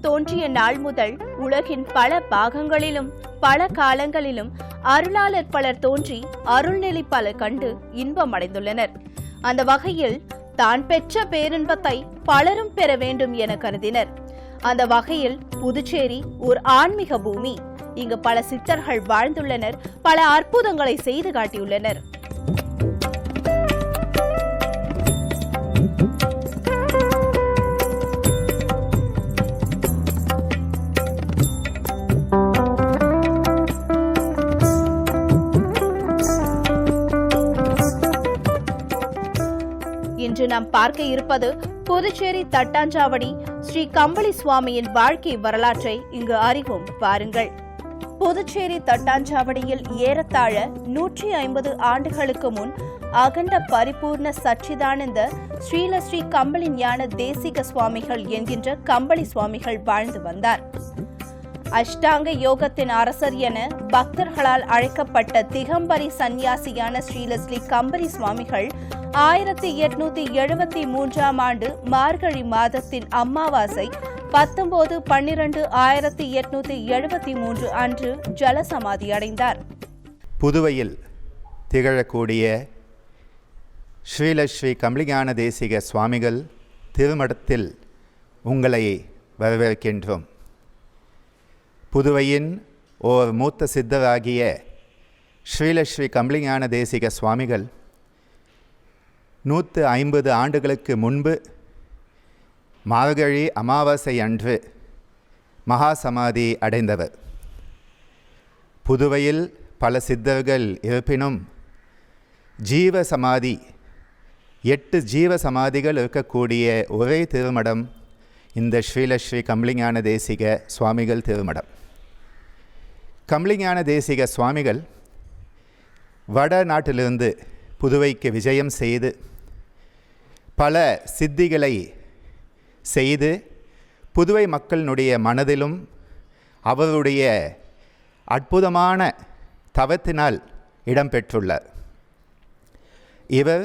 தோன்றிய நாள் முதல் உலகின் பல பாகங்களிலும் பல காலங்களிலும் அருளாளர் பலர் தோன்றி அருள்நிலை பல கண்டு இன்பம் அடைந்துள்ளனர் அந்த வகையில் தான் பெற்ற பேரின்பத்தை பலரும் பெற வேண்டும் என கருதினர். அந்த வகையில் புதுச்சேரி ஒரு ஆன்மீக பூமி. இங்கு பல சித்தர்கள் வாழ்ந்துள்ளனர் பல அற்புதங்களை செய்து காட்டியுள்ளனர். இன்று நாம் பார்க்க இருப்பது புதுச்சேரி தட்டாஞ்சாவடி ஸ்ரீ கம்பளி சுவாமியின் வாழ்க்கை வரலாற்றை இங்கு அறிவோம். பாருங்கள். புதுச்சேரி தட்டாஞ்சாவடியில் ஏறத்தாழ நூற்றி ஐம்பது ஆண்டுகளுக்கு முன் அகண்ட பரிபூர்ண சச்சிதானந்த ஸ்ரீல ஸ்ரீ கம்பளி ஞான தேசிக சுவாமிகள் என்கின்ற கம்பளி சுவாமிகள் வாழ்ந்து வந்தார். அஷ்டாங்க யோகத்தின் அரசர் என பக்தர்களால் அழைக்கப்பட்ட திகம்பரி சந்நியாசியான ஸ்ரீலஸ்லி கம்பரி சுவாமிகள் ஆயிரத்தி எட்நூத்தி எழுபத்தி மூன்றாம் ஆண்டு மார்கழி மாதத்தின் அமாவாசை பத்தொன்பது பன்னிரண்டு ஆயிரத்தி எட்நூத்தி எழுபத்தி மூன்று அன்று ஜலசமாதி அடைந்தார். புதுவையில் திகழக்கூடிய ஸ்ரீலஸ்ரீ கமலிஞான தேசிக சுவாமிகள் திருமடத்தில் உங்களை வரவேற்கின்றோம். புதுவையின் ஓர் மூத்த சித்தராகிய ஸ்ரீலஸ்ரீ கம்பளிஞான தேசிக சுவாமிகள் நூற்று ஐம்பது ஆண்டுகளுக்கு முன்பு மார்கழி அமாவாசை அன்று மகா சமாதி அடைந்தவர். புதுவையில் பல சித்தர்கள் இருப்பினும் ஜீவ சமாதி எட்டு ஜீவ சமாதிகள் இருக்கக்கூடிய ஒரே திருமடம் இந்த ஸ்ரீலஸ்ரீ கம்பளிஞான தேசிக சுவாமிகள் திருமடம். கம்ளிஞான தேசிக சுவாமிகள் வட நாட்டிலிருந்து புதுவைக்கு விஜயம் செய்து பல சித்திகளை செய்து புதுவை மக்களினுடைய மனதிலும் அவருடைய அற்புதமான தவத்தினால் இடம்பெற்றுள்ளார். இவர்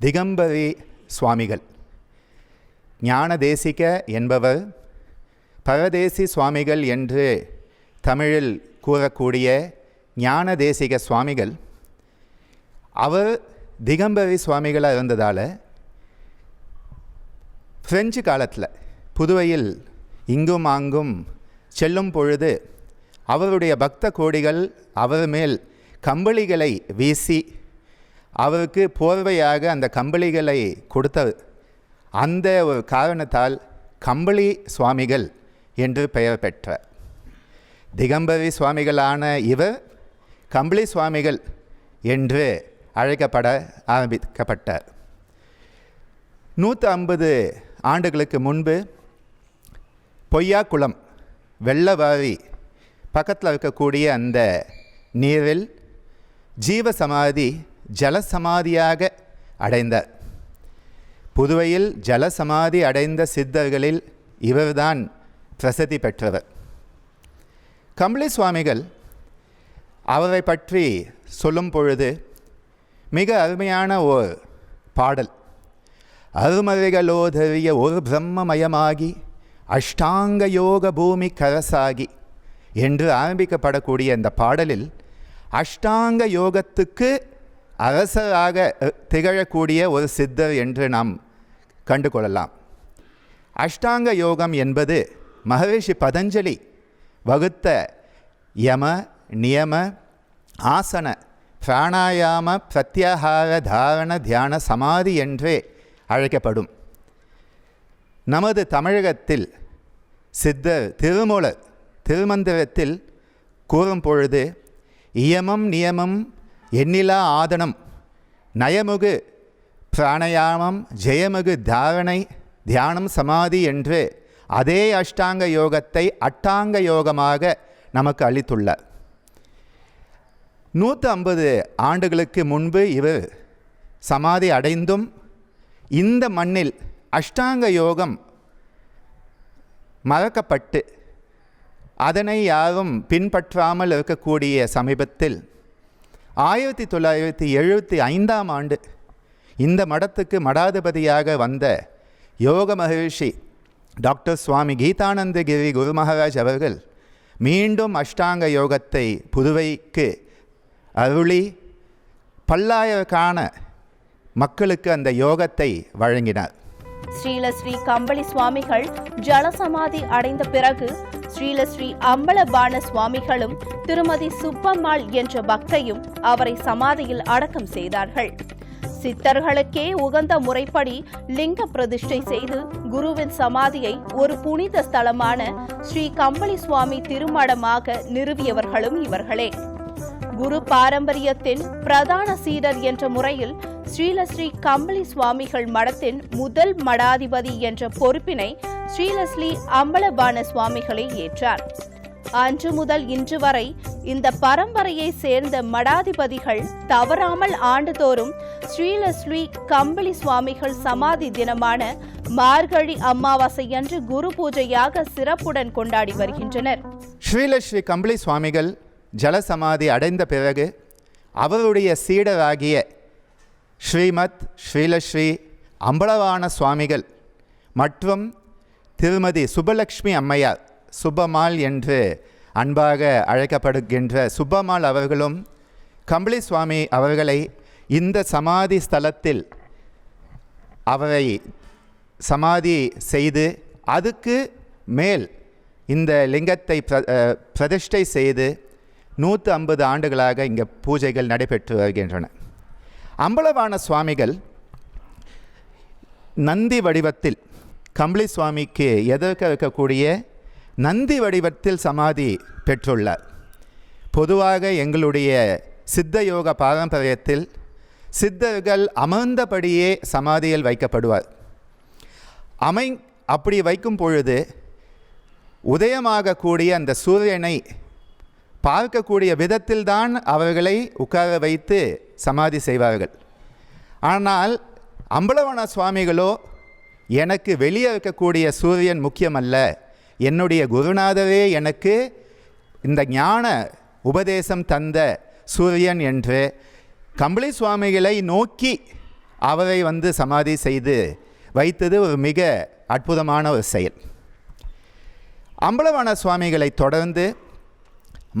திகம்பரி சுவாமிகள். ஞான தேசிக என்பவர் பரதேசி சுவாமிகள் என்று தமிழில் கூறக்கூடிய ஞான தேசிக சுவாமிகள் அவர் திகம்பரி சுவாமிகளாக இருந்ததால் ஃப்ரெஞ்சு காலத்தில் புதுவையில் இங்கும் அங்கும் செல்லும் பொழுது அவருடைய பக்த கோடிகள் அவர் மேல் கம்பளிகளை வீசி அவருக்கு போர்வையாக அந்த கம்பளிகளை கொடுத்தது. அந்த ஒரு காரணத்தால் கம்பளி சுவாமிகள் என்று பெயர் பெற்றார். திகம்பரி சுவாமிகளான இவர் கம்பளி சுவாமிகள் என்று அழைக்கப்பட ஆரம்பிக்கப்பட்டார். நூற்று ஐம்பது ஆண்டுகளுக்கு முன்பு பொய்யாக்குளம் வெள்ளவாரி பக்கத்தில் இருக்கக்கூடிய அந்த நீரில் ஜீவசமாதி ஜலசமாதியாக அடைந்தார். புதுவையில் ஜலசமாதி அடைந்த சித்தர்களில் இவர்தான் பிரசித்தி பெற்றவர். கம்பளி சுவாமிகள் அவரை பற்றி சொல்லும் பொழுது மிக அருமையான ஓர் பாடல். அருமறைகளோதறிய ஒரு பிரம்மமயமாகி அஷ்டாங்க யோக பூமி கரசாகி என்று ஆரம்பிக்கப்படக்கூடிய இந்த பாடலில் அஷ்டாங்க யோகத்துக்கு அரசராக திகழக்கூடிய ஒரு சித்தர் என்று நாம் கண்டு கொள்ளலாம் அஷ்டாங்க யோகம் என்பது மகரிஷி பதஞ்சலி வகுத்த யம நியம ஆசன பிராணாயாம பிரத்யாகார தாரண தியான சமாதி என்றே அழைக்கப்படும். நமது தமிழகத்தில் சித்தர் திருமூலர் திருமந்திரத்தில் கூறும் பொழுது இயமம் நியமம் எண்ணிலா ஆதனம் நயமுகு பிராணயாமம் ஜெயமுகு தாரணை தியானம் சமாதி என்று அதே அஷ்டாங்க யோகத்தை அட்டாங்க யோகமாக நமக்கு அளித்துள்ளார். நூற்று ஐம்பது ஆண்டுகளுக்கு முன்பு இவர் சமாதி அடைந்தும் இந்த மண்ணில் அஷ்டாங்க யோகம் மறக்கப்பட்டு அதனை யாரும் பின்பற்றாமல் இருக்கக்கூடிய சமீபத்தில் ஆயிரத்தி தொள்ளாயிரத்தி எழுபத்தி ஐந்தாம் ஆண்டு இந்த மடத்துக்கு மடாதிபதியாக வந்த யோக மகிழ்ச்சி டாக்டர் சுவாமி கீதானந்தகிரி குரு மகாராஜ் அவர்கள் மீண்டும் அஷ்டாங்க யோகத்தை புதுவைக்கு அருளி பல்லாயிரக்கான மக்களுக்கு அந்த யோகத்தை வழங்கினார். ஸ்ரீலஸ்ரீ கம்பளி சுவாமிகள் ஜலசமாதி அடைந்த பிறகு ஸ்ரீலஸ்ரீ அம்பலபான சுவாமிகளும் திருமதி சுப்பம்மாள் என்ற பக்தையும் அவரை சமாதியில் அடக்கம் செய்தார்கள். சித்தர்களுக்கே உகந்த முறைப்படி லிங்க பிரதிஷ்டை செய்து குருவின் சமாதியை ஒரு புனித ஸ்தலமான ஸ்ரீ கம்பளி சுவாமி திருமடமாக நிறுவியவர்களும் இவர்களே. குரு பாரம்பரியத்தின் பிரதான சீடர் என்ற முறையில் ஸ்ரீலஸ்ரீ கம்பளி சுவாமிகள் மடத்தின் முதல் மடாதிபதி என்ற பொறுப்பினை ஸ்ரீலஸ்ரீ அம்பலபான சுவாமிகளை ஏற்றார். அன்று முதல் இன்று வரை இந்த பரம்பரையை சேர்ந்த மடாதிபதிகள் தவறாமல் ஆண்டுதோறும் ஸ்ரீலஸ்ரீ கம்பளி சுவாமிகள் சமாதி தினமான மார்கழி அமாவாசையன்று குரு பூஜையாக சிறப்புடன் கொண்டாடி வருகின்றனர். ஸ்ரீலஸ்ரீ கம்பளி சுவாமிகள் ஜலசமாதி அடைந்த பிறகு அவருடைய சீடராகிய ஸ்ரீமத் ஸ்ரீலஸ்ரீ அம்பளவான சுவாமிகள் மற்றும் திருமதி சுபலக்ஷ்மி அம்மையார் சுப்பம்மாள் என்று அன்பாக அழைக்கப்படுகின்ற சுப்பமால் அவர்களும் கம்பளி சுவாமி அவர்களை இந்த சமாதி ஸ்தலத்தில் அவரை சமாதி செய்து அதுக்கு மேல் இந்த லிங்கத்தை பிர பிரதிஷ்டை செய்து நூற்று ஐம்பது ஆண்டுகளாக இங்கே பூஜைகள் நடைபெற்று வருகின்றன. அம்பலவான சுவாமிகள் நந்தி வடிவத்தில் கம்பளி சுவாமிக்கு எதிர்க்க இருக்கக்கூடிய நந்தி வடிவத்தில் சமாதி பெற்றுள்ளார். பொதுவாக எங்களுடைய சித்த யோக பாரம்பரியத்தில் சித்தர்கள் அமர்ந்தபடியே சமாதியில் வைக்கப்படுவார். அமை அப்படி வைக்கும் பொழுது உதயமாகக்கூடிய அந்த சூரியனை பார்க்கக்கூடிய விதத்தில்தான் அவர்களை உட்கார வைத்து சமாதி செய்வார்கள். ஆனால் அம்பலவன சுவாமிகளோ எனக்கு வெளியே இருக்கக்கூடிய சூரியன் முக்கியமல்ல. என்னுடைய குருநாதரே எனக்கு இந்த ஞான உபதேசம் தந்த சூரியன் என்று கம்பளி சுவாமிகளை நோக்கி அவரை வந்து சமாதி செய்து வைத்தது ஒரு மிக அற்புதமான ஒரு செயல். அம்பலவான சுவாமிகளை தொடர்ந்து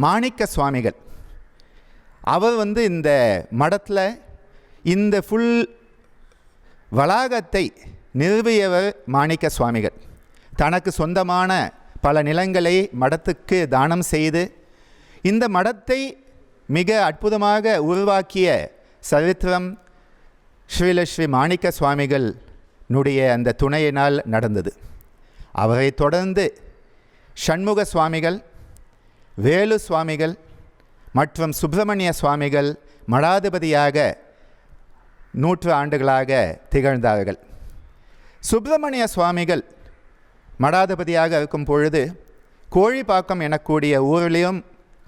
மாணிக்க சுவாமிகள் அவர் வந்து இந்த மடத்தில் இந்த ஃபுல் வளாகத்தை நிறுவியவர் மாணிக்க சுவாமிகள். தனக்கு சொந்தமான பல நிலங்களை மடத்துக்கு தானம் செய்து இந்த மடத்தை மிக அற்புதமாக உருவாக்கிய சரித்திரம் ஸ்ரீலஸ்ரீ மாணிக்க சுவாமிகள்னுடைய அந்த துணையினால் நடந்தது. அவரை தொடர்ந்து சண்முக சுவாமிகள் வேலு சுவாமிகள் மற்றும் சுப்பிரமணிய சுவாமிகள் மடாதிபதியாக நூற்று ஆண்டுகளாக திகழ்ந்தார்கள். சுப்பிரமணிய சுவாமிகள் மடாதிபதியாக இருக்கும் பொழுது கோழிப்பாக்கம் எனக்கூடிய ஊரிலையும்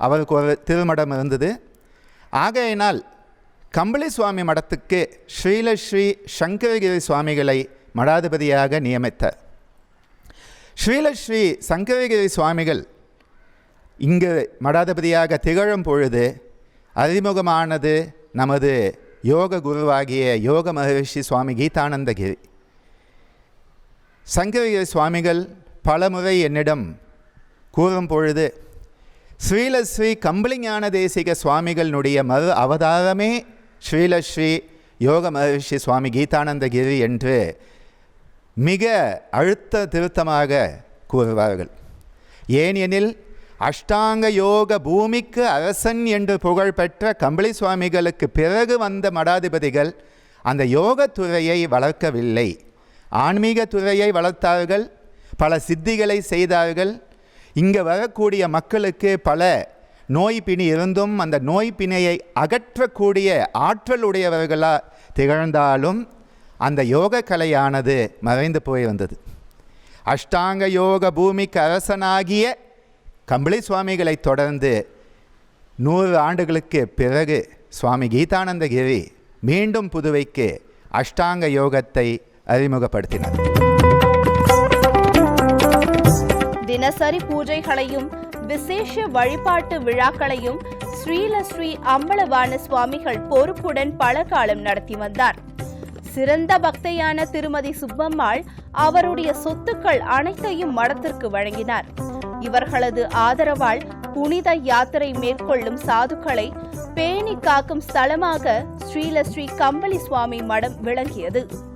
அவருக்கு ஒரு திருமடம் இருந்தது. ஆகையினால் கம்பளி சுவாமி மடத்துக்கு ஸ்ரீலஸ்ரீ சங்கரகிரி சுவாமிகளை மடாதிபதியாக நியமித்தார். ஸ்ரீலஸ்ரீ சங்கரகிரி சுவாமிகள் இங்கு மடாதிபதியாக திகழும் பொழுது அறிமுகமானது நமது யோக குருவாகிய யோக மகரிஷி சுவாமி கீதானந்தகிரி. சங்கரிய சுவாமிகள் பலமுறை என்னிடம் கூறும் பொழுது ஸ்ரீலஸ்ரீ கம்பளிஞான தேசிக சுவாமிகளினுடைய மறு அவதாரமே ஸ்ரீலஸ்ரீ யோக மகர்ஷி சுவாமி கீதானந்தகிரி என்று மிக அழுத்த திருத்தமாக கூறுவார்கள். ஏனெனில் அஷ்டாங்க யோக பூமிக்கு அரசன் என்று புகழ்பெற்ற கம்பளி சுவாமிகளுக்கு பிறகு வந்த மடாதிபதிகள் அந்த யோகத்துறையை வளர்க்கவில்லை. ஆன்மீக துறையை வளர்த்தார்கள் பல சித்திகளை செய்தார்கள். இங்கே வரக்கூடிய மக்களுக்கு பல நோய் பிணி இருந்தும் அந்த நோய் பிணியை அகற்றக்கூடிய ஆற்றல் உடையவர்களாக திகழ்ந்தாலும் அந்த யோக கலையானது மறைந்து போய் வந்தது. அஷ்டாங்க யோக பூமிக்கு அரசனாகிய கம்பளி சுவாமிகளை தொடர்ந்து நூறு ஆண்டுகளுக்கு பிறகு சுவாமி கீதானந்தகிரி மீண்டும் புதுவைக்கு அஷ்டாங்க யோகத்தை அறிமுகப்படுத்தினர். தினசரி பூஜைகளையும் விசேஷ வழிபாட்டு விழாக்களையும் ஸ்ரீல ஸ்ரீ அம்பலவான சுவாமிகள் பொறுப்புடன் பல காலம் நடத்தி வந்தார். சிறந்த பக்தையான திருமதி சுப்பம்மாள் அவருடைய சொத்துக்கள் அனைத்தையும் மடத்திற்கு வழங்கினார். இவர்களது ஆதரவால் புனித யாத்திரை மேற்கொள்ளும் சாதுக்களை பேணி காக்கும் ஸ்தலமாக ஸ்ரீல ஸ்ரீ கம்பளி சுவாமி மடம் விளங்கியது.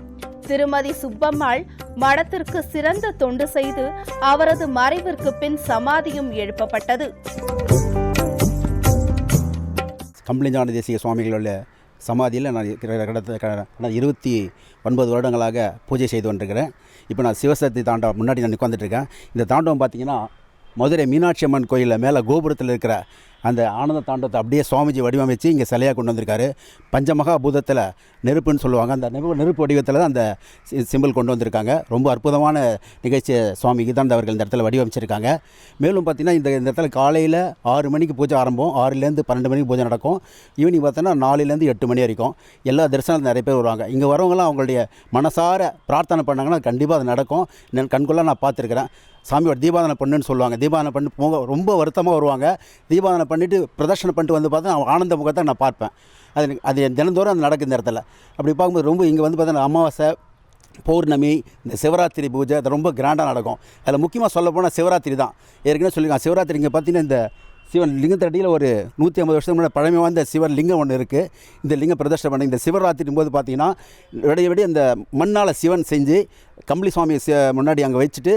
திருமதி சுப்பம்மாள் மடத்திற்கு சிறந்த தொண்டு செய்து அவரது மறைவிற்கு பின் சமாதியும் எழுப்பப்பட்டது. கம்பளிஞ்சான தேசிய சுவாமிகளுள்ள சமாதியில் நான் கடந்த இருபத்தி ஒன்பது வருடங்களாக பூஜை செய்து கொண்டிருக்கிறேன். இப்போ நான் சிவசக்தி தாண்டவம் முன்னாடி நான் உட்காந்துட்ருக்கேன் இந்த தாண்டவம் பார்த்தீங்கன்னா மதுரை மீனாட்சி அம்மன் கோயிலில் மேலே கோபுரத்தில் இருக்கிற அந்த ஆனந்த தாண்டவத்தை அப்படியே சுவாமிஜி வடிவமைச்சு இங்கே சிலையாக கொண்டு வந்திருக்காரு. பஞ்சமகா பூதத்தில் நெருப்புன்னு சொல்லுவாங்க. அந்த நெருப்பு நெருப்பு வடிவத்தில் தான் அந்த சி- சிம்பிள் கொண்டு வந்திருக்காங்க. ரொம்ப அற்புதமான நிகழ்ச்சியை சுவாமி கீதானந்த அவர்கள் இந்த இடத்துல வடிவமைச்சிருக்காங்க. மேலும் பார்த்தீங்கன்னா இந்த இந்த இடத்துல காலையில் ஆறு மணிக்கு பூஜை ஆரம்பம். ஆறுலேருந்து பன்னெண்டு மணிக்கு பூஜை நடக்கும். ஈவினிங் பார்த்தோன்னா நாலுலேருந்து எட்டு மணி வரைக்கும். எல்லா தரிசனம் நிறைய பேர் வருவாங்க. இங்கே வரவங்களாம் அவங்களுடைய மனசார பிரார்த்தனை பண்ணாங்கன்னா கண்டிப்பாக அது நடக்கும். நான் நான் பார்த்துருக்குறேன். சாமியோட தீபாதனை பண்ணுன்னு சொல்லுவாங்க. தீபாதனை பண்ணி போக ரொம்ப வருத்தமாக வருவாங்க. தீபாதனை பண்ணிவிட்டு பிரதர்ஷனம் பண்ணிட்டு வந்து பார்த்தா ஆனந்த முகத்தை நான் பார்ப்பேன். அது எனக்கு- அது தினந்தோறும் அது நடக்கும் இந்த இடத்துல. அப்படி பார்க்கும்போது ரொம்ப இங்கே வந்து பார்த்தீங்கன்னா அமாவாசை பௌர்ணமி இந்த சிவராத்திரி பூஜை அது ரொம்ப கிராண்டாக நடக்கும். அதில் முக்கியமாக சொல்ல போனால் சிவராத்திரி தான். ஏற்கனவே சொல்லியிருக்காங்க. சிவராத்திரி இங்கே பார்த்தீங்கன்னா இந்த சிவன் லிங்கத்தடியில் ஒரு நூற்றி ஐம்பது வருஷத்துக்கு முன்னாடி பழமை வாய்ந்த சிவன் லிங்கம் ஒன்று இருக்குது இந்த லிங்கம் பிரதர்ஷனம் பண்ணி இந்த சிவராத்திரிங்கும் போது பார்த்தீங்கன்னா விடிய விடைய இந்த மண்ணால் சிவன் செஞ்சு கம்பளி சுவாமி முன்னாடி அங்கே வச்சுட்டு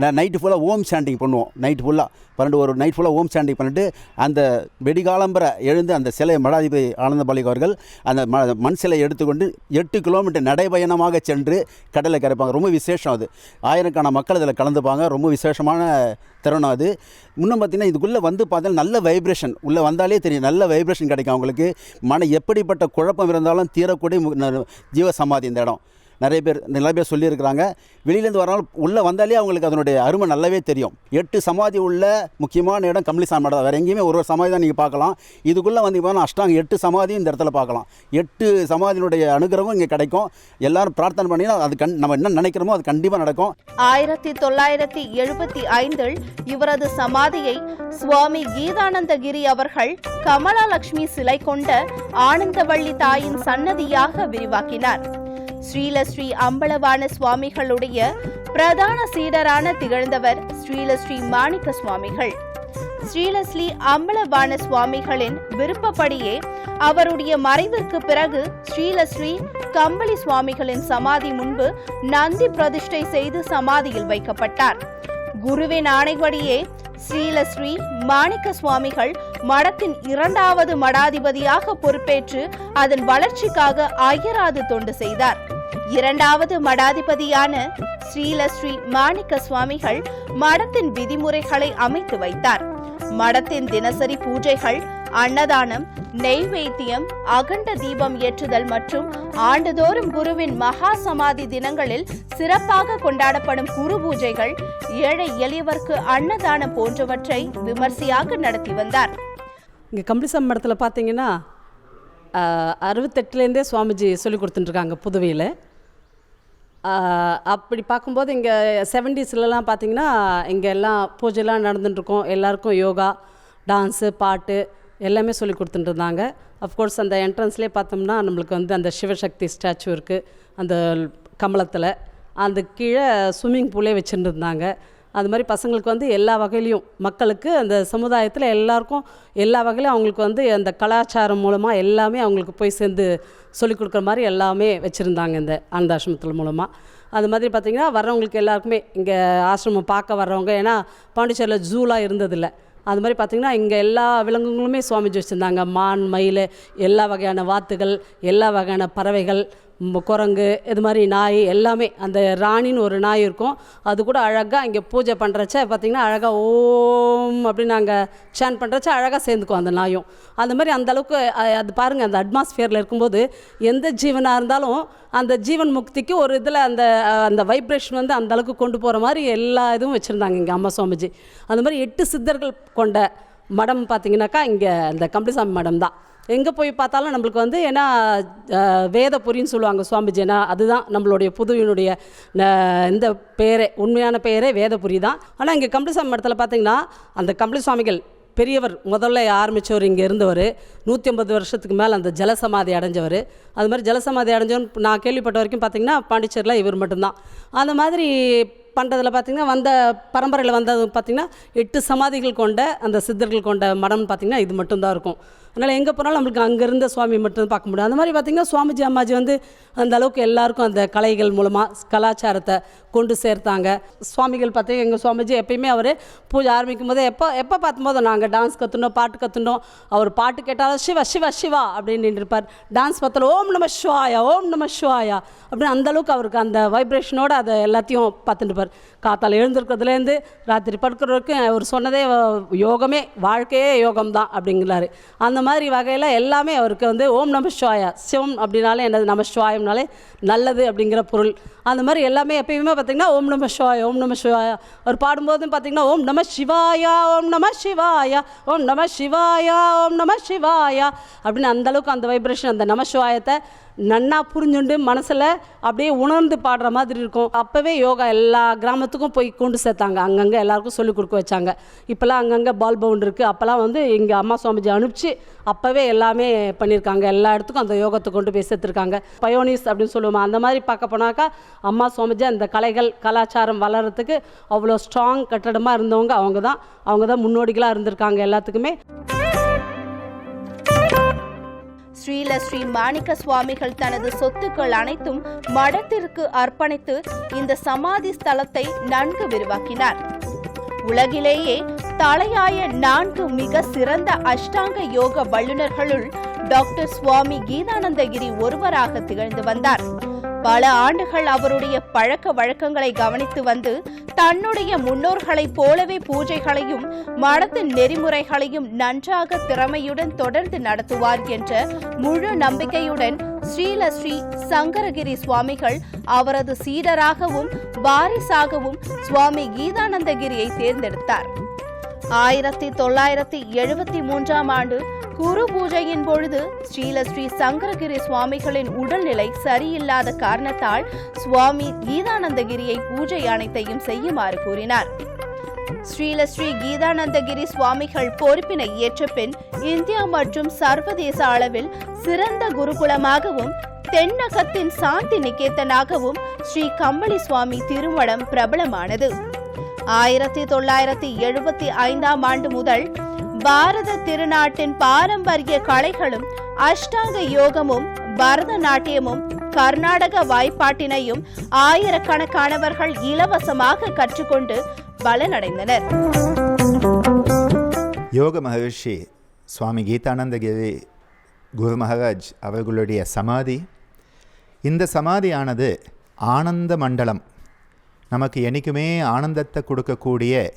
நைட்டு ஃபுல்லாக ஓம் சாண்டிங் பண்ணுவோம். நைட்டு ஃபுல்லாக பன்னெண்டு ஒரு நைட் ஃபுல்லாக ஓம் சாண்டிங் பண்ணிட்டு அந்த வெடிகாலம்பரை எழுந்து அந்த சிலையை மடாதிபதி ஆனந்தபாலிக் அவர்கள் அந்த ம மண் சிலையை எடுத்துக்கொண்டு எட்டு கிலோமீட்டர் நடைபயணமாக சென்று கடலை கரைப்பாங்க. ரொம்ப விசேஷம் அது. ஆயிரக்கான மக்கள் இதில் கலந்துப்பாங்க. ரொம்ப விசேஷமான தருணம் அது. இன்னும் பார்த்தீங்கன்னா இதுக்குள்ளே வந்து பார்த்தீங்கன்னா நல்ல வைப்ரேஷன் உள்ளே வந்தாலே தெரியும். நல்ல வைப்ரேஷன் கிடைக்கும் அவங்களுக்கு. மன எப்படிப்பட்ட குழப்பம் இருந்தாலும் தீரக்கூடிய மு- ஜீவ சமாதி இந்த இடம். நிறைய பேர் நிறைய பேர் சொல்லியிருக்கிறாங்க. வெளியிலேருந்து வரனால உள்ளே வந்தாலே அவங்களுக்கு அதனுடைய அருமை நல்லாவே தெரியும். எட்டு சமாதி உள்ள முக்கியமான இடம் கம்பளி சாமி தான் வேறு எங்கேயுமே ஒரு ஒரு சமாதி தான் நீங்கள் பார்க்கலாம். இதுக்குள்ளே வந்து இப்போ அஷ்டாங்க எட்டு சமாதியும் இந்த இடத்துல பார்க்கலாம். எட்டு சமாதியினுடைய அனுகிரகம் இங்கே கிடைக்கும். எல்லாரும் பிரார்த்தனை பண்ணினா அது கண் நம்ம என்ன நினைக்கிறோமோ அது கண்டிப்பாக நடக்கும். ஆயிரத்தி தொள்ளாயிரத்தி எழுபத்தி ஐந்தில் இவரது சமாதியை சுவாமி கீதானந்தகிரி அவர்கள் கமலாலட்சுமி சிலை கொண்ட ஆனந்தவள்ளி தாயின் சன்னதியாக விரிவாக்கினார். ஸ்ரீல ஸ்ரீ அம்பலவான சுவாமிகளுடைய பிரதான சீடரான திகழ்ந்தவர் ஸ்ரீல ஸ்ரீ மாணிக்க சுவாமிகள். ஸ்ரீலஸ்ரீ அம்பலவான சுவாமிகளின் விருப்பப்படியே அவருடைய மறைவிற்கு பிறகு ஸ்ரீலஸ்ரீ கம்பளி சுவாமிகளின் சமாதி முன்பு நந்தி பிரதிஷ்டை செய்து சமாதியில் வைக்கப்பட்டார். குருவின் ஆணைப்படியே ஸ்ரீலஸ்ரீ மாணிக்க சுவாமிகள் மடத்தின் இரண்டாவது மடாதிபதியாக பொறுப்பேற்று அதன் வளர்ச்சிக்காக அயராது தொண்டு செய்தார். இரண்டாவது மடாதிபதியான ஸ்ரீல ஸ்ரீ மாணிக்க சுவாமிகள் மடத்தின் விதிமுறைகளை அமைத்து வைத்தார். மடத்தின் தினசரி பூஜைகள் அன்னதானம் நெய்வேத்தியம் அகண்ட தீபம் ஏற்றுதல் மற்றும் ஆண்டுதோறும் குருவின் மகா சமாதி தினங்களில் சிறப்பாக கொண்டாடப்படும் குரு பூஜைகள் ஏழை எளியவர்க்கு அன்னதானம் போன்றவற்றை விமர்சையாக நடத்தி வந்தார். இங்கே கம்பளிசம் மடத்தில் பார்த்தீங்கன்னா அறுபத்தெட்டுலேருந்தே சுவாமிஜி சொல்லி கொடுத்துட்டுருக்காங்க புதுவையில். அப்படி பார்க்கும்போது இங்கே செவன்டீஸ்லலாம் பார்த்தீங்கன்னா இங்கே எல்லாம் பூஜைலாம் நடந்துட்டுருக்கோம். எல்லாருக்கும் யோகா டான்ஸு பாட்டு எல்லாமே சொல்லி கொடுத்துட்டுருந்தாங்க. அஃப்கோர்ஸ் அந்த என்ட்ரன்ஸ்லேயே பார்த்தோம்னா நம்மளுக்கு வந்து அந்த சிவசக்தி ஸ்டாச்சு இருக்குது அந்த கமலத்தில். அந்த கீழே ஸ்விம்மிங் பூலே வச்சுட்டு இருந்தாங்க அது மாதிரி பசங்களுக்கு வந்து எல்லா வகையிலையும் மக்களுக்கு அந்த சமுதாயத்தில் எல்லாருக்கும் எல்லா வகையிலும் அவங்களுக்கு வந்து அந்த கலாச்சாரம் மூலமாக எல்லாமே அவங்களுக்கு போய் சேர்ந்து சொல்லிக் கொடுக்குற மாதிரி எல்லாமே வச்சுருந்தாங்க இந்த ஆனந்தாசிரமத்தில் மூலமாக அது மாதிரி பார்த்திங்கன்னா வர்றவங்களுக்கு எல்லாருக்குமே இங்கே ஆசிரமம் பார்க்க வர்றவங்க ஏன்னா பாண்டிச்சேரியில் ஜூலாம் இருந்ததில்லை. அது மாதிரி பார்த்திங்கன்னா இங்கே எல்லா விலங்குகளுமே சுவாமிஜி வச்சுருந்தாங்க. மான் மயில் எல்லா வகையான வாத்துகள் எல்லா வகையான பறவைகள் குரங்கு இது மாதிரி நாய் எல்லாமே அந்த ராணின்னு ஒரு நாய் இருக்கும். அது கூட அழகாக இங்கே பூஜை பண்ணுறச்ச பார்த்திங்கன்னா அழகாக ஓம் அப்படின்னு நாங்கள் சேன் பண்ணுறச்ச அழகாக சேர்ந்துக்கும் அந்த நாயும். அந்த மாதிரி அந்தளவுக்கு அது பாருங்கள் அந்த அட்மாஸ்ஃபியரில் இருக்கும்போது எந்த ஜீவனாக இருந்தாலும் அந்த ஜீவன் முக்திக்கு ஒரு இதில் அந்த அந்த வைப்ரேஷன் வந்து அந்தளவுக்கு கொண்டு போகிற மாதிரி எல்லா இதுவும் வச்சுருந்தாங்க இங்கே அம்மா சுவாமிஜி. அந்த மாதிரி எட்டு சித்தர்கள் கொண்ட மடம் பார்த்தீங்கன்னாக்கா இங்கே அந்த கம்பளிசாமி மடம் தான் எங்கே போய் பார்த்தாலும் நம்மளுக்கு வந்து ஏன்னா வேதபுரின்னு சொல்லுவாங்க சுவாமிஜி ஏன்னா அதுதான் நம்மளுடைய புதுவினுடைய இந்த பேரே உண்மையான பெயரே வேதபுரி தான். ஆனால் இங்கே கம்பளிசாமி மடத்தில் பார்த்தீங்கன்னா அந்த கம்பளி சுவாமிகள் பெரியவர் முதல்ல ஆரம்பித்தவர் இங்கே இருந்தவர். நூற்றி ஐம்பது வருஷத்துக்கு மேலே அந்த ஜலசமாதி அடைஞ்சவர். அது மாதிரி ஜலசமாதி அடைஞ்சவன் நான் கேள்விப்பட்ட வரைக்கும் பார்த்தீங்கன்னா பாண்டிச்சேரியில் இவர் மட்டும்தான். அந்த மாதிரி பண்ணுறதுல பார்த்திங்கன்னா வந்த பரம்பரையில் வந்தது பார்த்திங்கன்னா எட்டு சமாதிகள் கொண்ட அந்த சித்தர்கள் கொண்ட மடம்னு பார்த்திங்கன்னா இது மட்டும்தான் இருக்கும். அதனால் எங்கே போனாலும் நம்மளுக்கு அங்கே இருந்த சுவாமி மட்டும் பார்க்க முடியும். அந்த மாதிரி பார்த்திங்கன்னா சுவாமிஜி அம்மாஜி வந்து அந்த அளவுக்கு எல்லாருக்கும் அந்த கலைகள் மூலமாக கலாச்சாரத்தை கொண்டு சேர்த்தாங்க. சுவாமிகள் பார்த்து எங்கள் சுவாமிஜி எப்பயுமே அவர் பூஜை ஆரம்பிக்கும் போது எப்போ எப்போ பார்க்கும்போது நாங்கள் டான்ஸ் கற்றுனோம் பாட்டு கற்றுனோம் அவர் பாட்டு கேட்டாலும் சிவா சிவா சிவா அப்படின்னு நின்றுருப்பார் டான்ஸ் பார்த்தாலும் ஓம் நம சிவாயா ஓம் நம சிவாயா அப்படின்னு அந்தளவுக்கு அவருக்கு அந்த வைப்ரேஷனோட அதை எல்லாத்தையும் பார்த்துட்டு இருப்பார் காத்தால் எழுந்திருக்கிறதுலேருந்து ராத்திரி படுக்கிற வரைக்கும் அவர் சொன்னதே யோகமே வாழ்க்கையே யோகம் தான் அப்படிங்கிறாரு. அந்த மாதிரி வகையில் எல்லாமே அவருக்கு வந்து ஓம் நம சிவாயா சிவம் அப்படின்னாலே என்னது? நம சிவாயம்னாலே நல்லது அப்படிங்கிற பொருள். அந்த மாதிரி எல்லாமே எப்பயுமே பார்த்திங்கன்னா ஓம் நம சிவாயா ஓம் நம சிவாயா அவர் பாடும்போதும் பார்த்திங்கன்னா ஓம் நம சிவாயா ஓம் நம சிவாயா ஓம் நம சிவாயா ஓம் நம சிவாயா அப்படின்னு அந்தளவுக்கு அந்த வைப்ரேஷன் அந்த நம சிவாயத்தை நன்னா புரிஞ்சுண்டு மனசில் அப்படியே உணர்ந்து பாடுற மாதிரி இருக்கும். அப்போவே யோகா எல்லா கிராமத்துக்கும் போய் கொண்டு சேர்த்தாங்க. அங்கங்கே எல்லாருக்கும் சொல்லிக் கொடுக்க வச்சாங்க. இப்போல்லாம் அங்கங்கே பால் பவுண்ட் இருக்குது அப்போல்லாம் வந்து இங்கே அம்மா சுவாமிஜி அனுப்பிச்சு அப்போவே எல்லாமே பண்ணியிருக்காங்க எல்லா இடத்துக்கும் அந்த யோகத்தை கொண்டு போய் சேர்த்துருக்காங்க. பயோனிஸ் அப்படின்னு சொல்லுவோம் அந்த மாதிரி பார்க்க போனாக்கா அம்மா சுவாமிஜி அந்த கலைகள் கலாச்சாரம் வளர்கிறதுக்கு அவ்வளோ ஸ்ட்ராங் கட்டடமாக இருந்தவங்க அவங்க தான் அவங்க தான் முன்னோடிகளாக இருந்திருக்காங்க எல்லாத்துக்குமே. ஸ்ரீல ஸ்ரீ மாணிக்க சுவாமிகள் தனது சொத்துக்கள் அனைத்தும் மடத்திற்கு அர்ப்பணித்து இந்த சமாதி ஸ்தலத்தை நன்கு விரிவாக்கினார். உலகிலேயே தலையாய நான்கு மிக சிறந்த அஷ்டாங்க யோக வல்லுநர்களுள் டாக்டர் சுவாமி கீதானந்தகிரி ஒருவராக திகழ்ந்து வந்தார். பல ஆண்டுகள் அவருடைய பழக்க வழக்கங்களை கவனித்து வந்து தன்னுடைய முன்னோர்களைப் போலவே பூஜைகளையும் மனத்தின் நெறிமுறைகளையும் நன்றாக திறமையுடன் தொடர்ந்து நடத்துவார் என்ற முழு நம்பிக்கையுடன் ஸ்ரீல ஸ்ரீ சங்கரகிரி சுவாமிகள் அவரது சீடராகவும் வாரிசாகவும் சுவாமி கீதானந்தகிரியை தேர்ந்தெடுத்தார். ஆயிரத்தி தொள்ளாயிரத்தி எழுபத்தி மூன்றாம் ஆண்டு குரு பூஜையின் பொழுது ஸ்ரீல ஸ்ரீ சங்கரகிரி சுவாமிகளின் உடல்நிலை சரியில்லாத காரணத்தால் சுவாமி கீதானந்தகிரியை பூஜை அனைத்தையும் செய்யுமாறு கூறினார். ஸ்ரீல ஸ்ரீ கீதானந்தகிரி சுவாமிகள் பொறுப்பினை ஏற்ற பின் இந்தியா மற்றும் சர்வதேச அளவில் சிறந்த குருகுலமாகவும் தென்னகத்தின் சாந்தி நிகேத்தனாகவும் ஸ்ரீ கம்பளி சுவாமி திருமணம் பிரபலமானது. ஆயிரத்தி தொள்ளாயிரத்தி எழுபத்தி ஐந்தாம் ஆண்டு முதல் பாரத திருநாட்டின் பாரம்பரிய கலைகளும் அஷ்டாங்க யோகமும் பரதநாட்டியமும் கர்நாடக வாய்ப்பாட்டினையும் ஆயிரக்கணக்கானவர்கள் இலவசமாக கற்றுக்கொண்டு பலனடைந்தனர் யோக மகரிஷி சுவாமி கீதானந்தகிரி குரு மகாராஜ் அவர்களுடைய சமாதி. இந்த சமாதியானது ஆனந்த மண்டலம். நமக்கு என்றைக்குமே ஆனந்தத்தை கொடுக்கக்கூடிய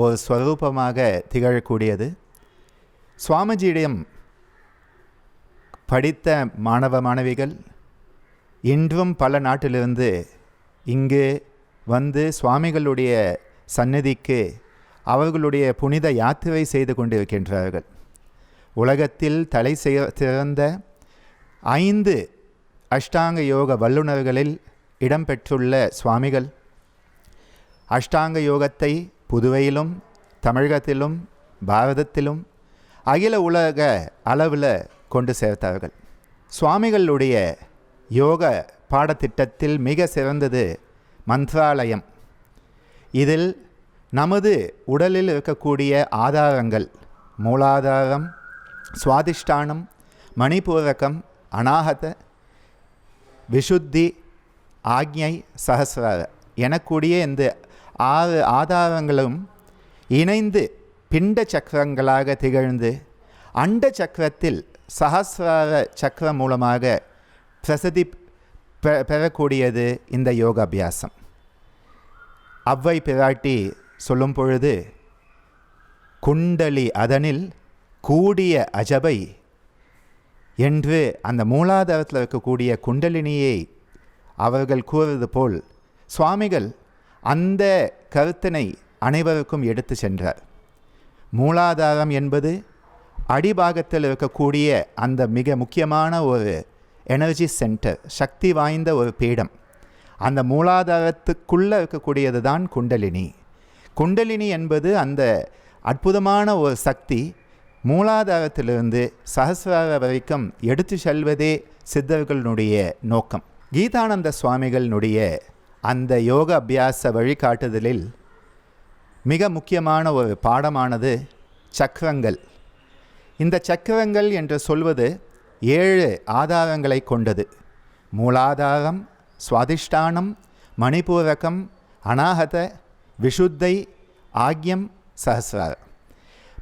ஒரு ஸ்வரூபமாக திகழக்கூடியது. சுவாமிஜியிடம் படித்த மாணவ மாணவிகள் இன்றும் பல நாட்டிலிருந்து இங்கு வந்து சுவாமிகளுடைய சந்நிதிக்கு அவர்களுடைய புனித யாத்திரை செய்து கொண்டிருக்கின்றார்கள். உலகத்தில் தலை செய்ய சிறந்த ஐந்து அஷ்டாங்க யோக வல்லுநர்களில் இடம்பெற்றுள்ள சுவாமிகள் அஷ்டாங்க யோகத்தை புதுவையிலும் தமிழகத்திலும் பாரதத்திலும் அகில உலக அளவில் கொண்டு சேர்த்தார்கள். சுவாமிகளுடைய யோக பாடத்திட்டத்தில் மிக சிறந்தது மந்த்ராலயம். இதில் நமது உடலில் இருக்கக்கூடிய ஆதாரங்கள் மூலாதாரம் சுவாதிஷ்டானம் மணிபூரகம் அநாகத விஷுத்தி ஆக்ஞை சஹசிரார எனக்கூடிய இந்த ஆறு ஆதாரங்களும் இணைந்து பிண்ட சக்கரங்களாக திகழ்ந்து அண்ட சக்கரத்தில் சஹசிரார சக்கரம் மூலமாக பிரசதி பெ பெறக்கூடியது இந்த யோகாபியாசம். அவ்வை பிராட்டி சொல்லும் பொழுது குண்டலி அதனில் கூடிய அஜபை என்று அந்த மூலாதாரத்தில் இருக்கக்கூடிய குண்டலினியை அவர்கள் கூறுவது போல் சுவாமிகள் அந்த கருத்தினை அனைவருக்கும் எடுத்து சென்றார். மூலாதாரம் என்பது அடிபாகத்தில் இருக்கக்கூடிய அந்த மிக முக்கியமான ஒரு எனர்ஜி சென்டர் சக்தி வாய்ந்த ஒரு பீடம். அந்த மூலாதாரத்துக்குள்ளே இருக்கக்கூடியது தான் குண்டலினி. குண்டலினி என்பது அந்த அற்புதமான ஒரு சக்தி மூலாதாரத்திலிருந்து சஹசிரார வரைக்கும் எடுத்து செல்வதே சித்தர்களுடைய நோக்கம். கீதானந்த சுவாமிகளினுடைய அந்த யோக அபியாச வழிகாட்டுதலில் மிக முக்கியமான ஒரு பாடமானது சக்கரங்கள். இந்த சக்கரங்கள் என்று சொல்வது ஏழு ஆதாரங்களை கொண்டது. மூலாதாரம் சுவாதிஷ்டானம் மணிபூரகம் அநாகத விஷுத்தை ஆக்யம் சஹசிரார்.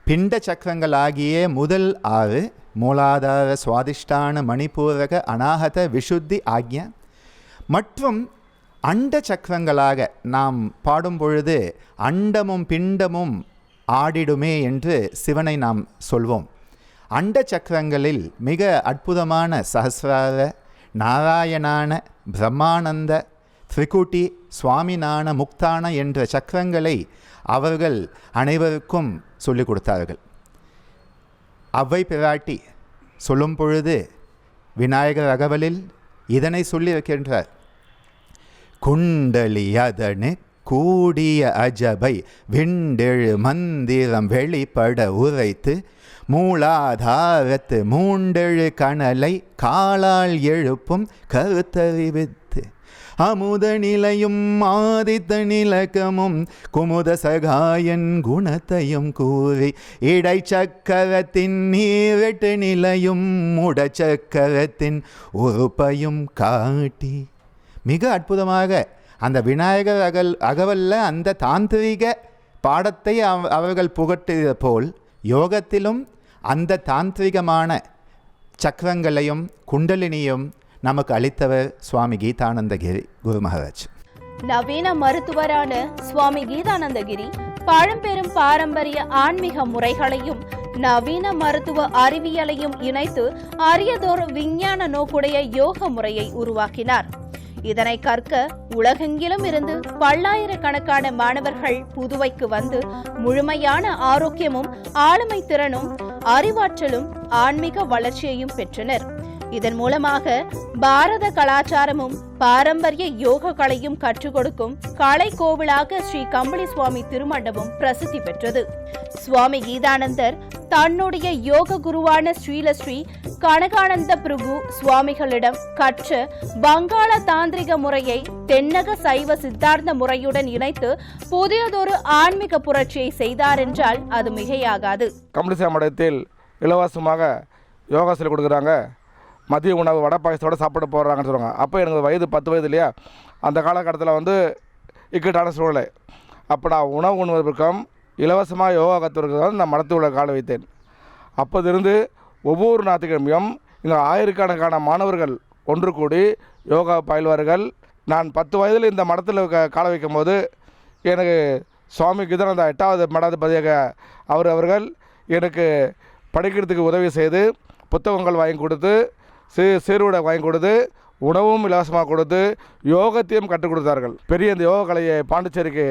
பிண்ட சக்கரங்களாகிய முதல் ஆறு மூலாதார சுவாதிஷ்டான மணிபூரக அநாகத விஷுத்தி ஆக்ய மற்றும் அண்ட சக்கரங்களாக நாம் பாடும் பொழுது அண்டமும் பிண்டமும் ஆடிடுமே என்று சிவனை நாம் சொல்வோம். அண்ட சக்கரங்களில் மிக அற்புதமான சஹசிரார நாராயணான பிரம்மானந்த திரிகுட்டி சுவாமினான முக்தான என்ற சக்கரங்களை அவர்கள் அனைவருக்கும் சொல்லிக் கொடுத்தார்கள். அவ்வை பிராட்டி சொல்லும் பொழுது விநாயகர் அகவலில் இதனை சொல்லியிருக்கின்றார். குண்டலியதனு கூடிய அஜபை விண்டெழு மந்திரம் வெளிப்பட உரைத்து மூலாதாரத்து மூண்டெழு கணலை காலால் எழுப்பும் கருத்தறிவித்து அமுத நிலையும் ஆதித்த நிலக்கமும் குமுத சகாயன் குணத்தையும் கூறி இடை சக்கரத்தின் நீரெட்டு நிலையும் முடச்சக்கரத்தின் உறுப்பையும் காட்டி மிக அற்புதமாக அந்த விநாயகர் அகல் அகவல்ல அந்த தாந்திரிக பாடத்தை அவ- அவர்கள் புகட்டியது போல் யோகத்திலும் அந்த தாந்திரிகமான சக்கரங்களையும் குண்டலினியும் நமக்கு அளித்தவர் சுவாமி கீதானந்தகிரி குரு மகாராஜ். நவீன மருத்துவரான சுவாமி கீதானந்தகிரி பழம்பெரும் பாரம்பரிய ஆன்மீக முறைகளையும் நவீன மருத்துவ அறிவியலையும் இணைத்து அரியதொரு விஞ்ஞான நோக்குடைய யோக முறையை உருவாக்கினார். இதனை கற்க உலகெங்கிலும் இருந்து பல்லாயிரக்கணக்கான மாணவர்கள் புதுவைக்கு வந்து முழுமையான ஆரோக்கியமும் ஆளுமை திறனும் அறிவாற்றலும் ஆன்மீக வளர்ச்சியையும் பெற்றனர். இதன் மூலமாக பாரத கலாச்சாரமும் பாரம்பரிய யோக கலையும் கற்றுக் கொடுக்கும் கலை கோவிலாக ஸ்ரீ கம்பளி சுவாமி திருமண்டபம் பிரசித்தி பெற்றது. சுவாமி கீதானந்தர் தன்னுடைய யோக குருவான ஸ்ரீலஸ்ரீ கனகானந்த பிரபு சுவாமிகளிடம் கற்ற வங்காள தாந்திரிக முறையை தென்னக சைவ சித்தார்த்த முறையுடன் இணைத்து புதியதொரு ஆன்மீக புரட்சியை செய்தார் என்றால் அது மிகையாகாது. கம்பளிசா மடத்தில் இலவசமாக யோகா கொடுக்குறாங்க. மதிய உணவு வடை பாயசத்தோட சாப்பிட போடுறாங்கன்னு சொல்லுவாங்க. அப்போ எனக்கு வயது பத்து வயது இல்லையா? அந்த காலகட்டத்தில் வந்து இக்கட்டான சூழ்நிலை. அப்போ நான் உணவு உண்பதற்கும் இலவசமாக யோகா கற்றுக்கிறது நான் மடத்தில் உள்ள கால வைத்தேன். அப்போதிருந்து ஒவ்வொரு ஞாயிற்றுக்கிழமையும் இங்கே ஆயிரக்கணக்கான மாணவர்கள் ஒன்று கூடி யோகா பயில்வார்கள். நான் பத்து வயதில் இந்த மடத்தில் க- கால வைக்கும் போது எனக்கு சுவாமி கிதனந்த எட்டாவது மடாதிபதியாக அவர் அவர்கள் எனக்கு படிக்கிறதுக்கு உதவி செய்து புத்தகங்கள் வாங்கி கொடுத்து சீ சீருடை வாங்கி கொடுத்து உணவும் இலவசமாக கொடுத்து யோகத்தையும் கற்றுக் கொடுத்தார்கள். பெரிய இந்த யோக கலையை பாண்டிச்சேரிக்கு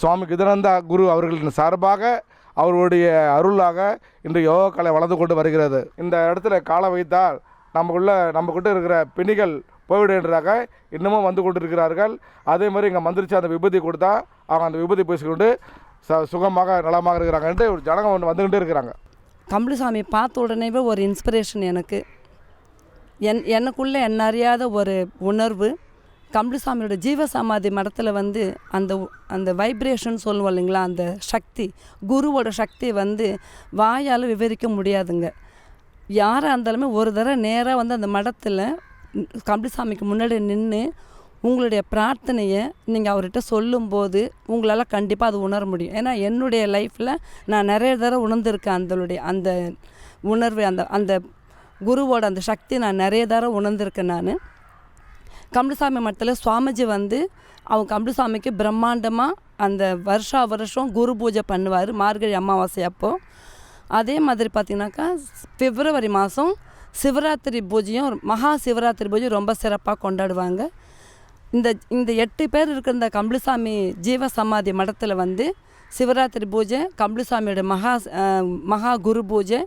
சுவாமி கிதனந்தா குரு அவர்களின் சார்பாக அவருடைய அருளாக இன்று யோக கலை வளர்ந்து கொண்டு வருகிறது. இந்த இடத்துல காலை வைத்தால் நமக்குள்ள நம்மக்கிட்ட இருக்கிற பிணிகள் போய்விடுன்றாங்க இன்னமும் வந்து கொண்டு இருக்கிறார்கள் அதே மாதிரி இங்கே மந்திரிச்சு அந்த விபூதி கொடுத்தா அவங்க அந்த விபூதி பேசிக்கொண்டு ச சுகமாக நலமாக இருக்கிறாங்கன்ட்டு ஒரு ஜனங்க ஒன்று வந்துக்கிட்டே இருக்கிறாங்க. கம்பளிசாமி பார்த்த உடனேவே ஒரு இன்ஸ்பிரேஷன் எனக்கு. என் எனக்குள்ளே என்ன அறியாத ஒரு உணர்வு. கம்பளிசாமியோட ஜீவ சமாதி மடத்தில் வந்து அந்த அந்த வைப்ரேஷன் சொல்லுவோம் இல்லைங்களா அந்த சக்தி குருவோட சக்தி வந்து வாயால் விவரிக்க முடியாதுங்க. யாராக இருந்தாலுமே ஒரு தடவை நேராக வந்து அந்த மடத்தில் கம்பளிசாமிக்கு முன்னாடி நின்று உங்களுடைய பிரார்த்தனையை நீங்கள் அவர்கிட்ட சொல்லும்போது உங்களால் கண்டிப்பாக அது உணர முடியும். ஏன்னா என்னுடைய லைஃப்பில் நான் நிறைய தடவை உணர்ந்திருக்கேன். அந்தளுடைய அந்த உணர்வு அந்த அந்த குருவோட அந்த சக்தி நான் நிறைய தடவை உணர்ந்திருக்கேன் நான். கம்பளசாமி மட்டத்தில் சுவாமிஜி வந்து அவங்க கம்பளசாமிக்கு பிரம்மாண்டமாக அந்த வருஷா வருஷம் குரு பூஜை பண்ணுவார் மார்கழி அமாவாசை அப்போ. அதே மாதிரி பார்த்தீங்கன்னாக்கா பிப்ரவரி மாதம் சிவராத்திரி பூஜையும் மகா சிவராத்திரி பூஜையும் ரொம்ப சிறப்பாக கொண்டாடுவாங்க. இந்த இந்த எட்டு பேர் இருக்கிற இந்த கம்பளிசாமி ஜீவ சமாதி மடத்தில் வந்து சிவராத்திரி பூஜை கம்பளிசாமியோட மகா மகா குரு பூஜை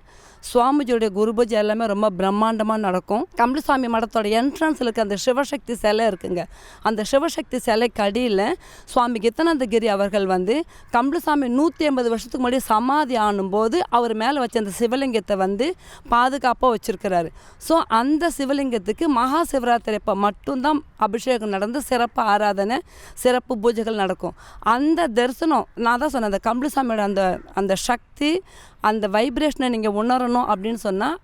சுவாமிஜியுடைய குருபூஜை எல்லாமே ரொம்ப பிரம்மாண்டமாக நடக்கும். கம்பளிசாமி மடத்தோட என்ட்ரன்ஸில் இருக்க அந்த சிவசக்தி சிலை இருக்குங்க. அந்த சிவசக்தி சிலைக்கு அடியில் சுவாமி கித்தனந்தகிரி அவர்கள் வந்து கம்பளிசாமி நூற்றி ஐம்பது வருஷத்துக்கு முன்னாடி சமாதி ஆனும்போது அவர் மேலே வச்ச அந்த சிவலிங்கத்தை வந்து பாதுகாப்பாக வச்சுருக்கிறாரு. ஸோ அந்த சிவலிங்கத்துக்கு மகா சிவராத்திரி அப்போ மட்டும்தான் அபிஷேகம் நடந்து சிறப்பு ஆராதனை சிறப்பு பூஜைகள் நடக்கும். அந்த தரிசனம் நான் தான் சொன்னேன் அந்த கம்பளிசாமியோட அந்த அந்த சக்தி அந்த வைப்ரேஷனை நீங்கள் உணரணும் அப்படின்னு சொன்னால்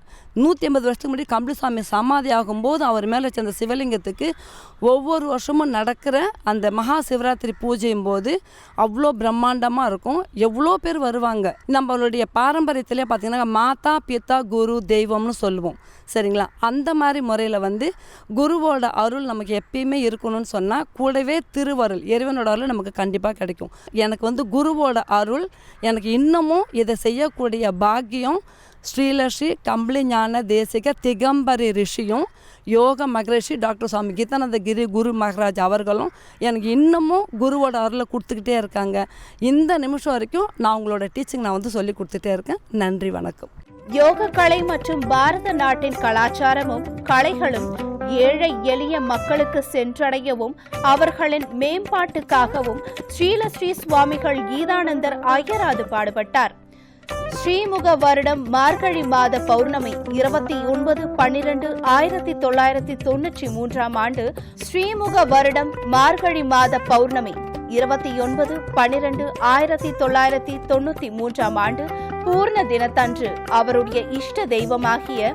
நூற்றி ஐம்பது வருஷத்துக்கு முன்னாடி கம்பளிசாமி சமாதி ஆகும்போது அவர் மேலே வச்ச அந்த சிவலிங்கத்துக்கு ஒவ்வொரு வருஷமும் நடக்கிற அந்த மகா சிவராத்திரி பூஜையும் போது அவ்வளோ பிரம்மாண்டமாக இருக்கும். எவ்வளோ பேர் வருவாங்க? நம்மளுடைய பாரம்பரியத்திலே பார்த்திங்கன்னா மாதா பித்தா குரு தெய்வம்னு சொல்லுவோம். சரிங்களா? அந்த மாதிரி முறையில் வந்து குருவோட அருள் நமக்கு எப்பயுமே இருக்கணும்னு சொன்னால் கூடவே திருவருள் இறைவனோட அருள் நமக்கு கண்டிப்பாக கிடைக்கும். எனக்கு வந்து குருவோட அருள் எனக்கு இன்னமும் இதை செய்யக்கூடிய பாக்கியம் ஸ்ரீலஸ்ரீ கம்பளி ஞான தேசிக திகம்பரி ரிஷியும் யோக மகரிஷி டாக்டர் சுவாமி கீதானந்த கிரி குரு மகராஜ் அவர்களும் எனக்கு இன்னமும் குருவோட அருளை கொடுத்துக்கிட்டே இருக்காங்க. இந்த நிமிஷம் வரைக்கும் நான் உங்களோட டீச்சிங் நான் வந்து சொல்லி கொடுத்துட்டே இருக்கேன். நன்றி வணக்கம். யோக கலை மற்றும் பாரத நாட்டின் கலாச்சாரமும் கலைகளும் ஏழை எளிய மக்களுக்கு சென்றடையவும் அவர்களின் மேம்பாட்டுக்காகவும் ஸ்ரீலஸ்ரீ சுவாமிகள் கீதானந்தர் அயராது பாடுபட்டார். ஸ்ரீமுக வருடம் மார்கழி மாத பௌர்ணமி இருபத்தி ஒன்பது பன்னிரண்டு ஆயிரத்தி தொள்ளாயிரத்தி தொன்னூற்றி மூன்றாம் ஆண்டு ஸ்ரீமுக வருடம் மார்கழி மாத பௌர்ணமி இருபத்தி ஒன்பது பன்னிரண்டு ஆயிரத்தி தொள்ளாயிரத்தி தொன்னூத்தி மூன்றாம் ஆண்டு பூர்ண தினத்தன்று அவருடைய இஷ்ட தெய்வமாகிய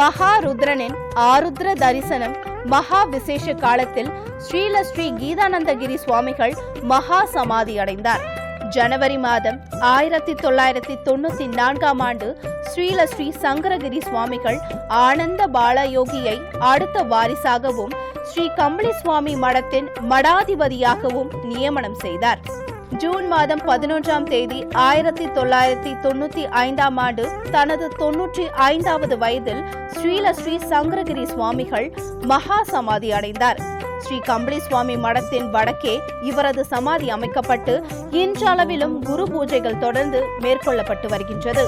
மகாருத்ரனின் ஆருத்ர தரிசனம் மகா விசேஷ காலத்தில் ஸ்ரீல ஸ்ரீ கீதானந்தகிரி சுவாமிகள் மகா சமாதி அடைந்தார். ஜனவரி மாதம் ஆயிரத்தி தொள்ளாயிரத்தி தொண்ணூத்தி நான்காம் ஆண்டு ஸ்ரீலஸ்ரீ சங்கரகிரி சுவாமிகள் ஆனந்த பாலயோகியை அடுத்த வாரிசாகவும் ஸ்ரீ கம்பளி சுவாமி மடத்தின் மடாதிபதியாகவும் நியமனம் செய்தார். ஜூன் மாதம் பதினொன்றாம் தேதி ஆயிரத்தி தொள்ளாயிரத்தி தொண்ணூத்தி ஐந்தாம் ஆண்டு தனது தொன்னூற்றி ஐந்தாவது வயதில் ஸ்ரீலஸ்ரீ சங்கரகிரி சுவாமிகள் மகா சமாதி அடைந்தார். ஸ்ரீ கம்பளி சுவாமி மடத்தின் வடக்கே இவரது சமாதி அமைக்கப்பட்டு இன்றளவிலும் குரு பூஜைகள் தொடர்ந்து மேற்கொள்ளப்பட்டு வருகின்றது.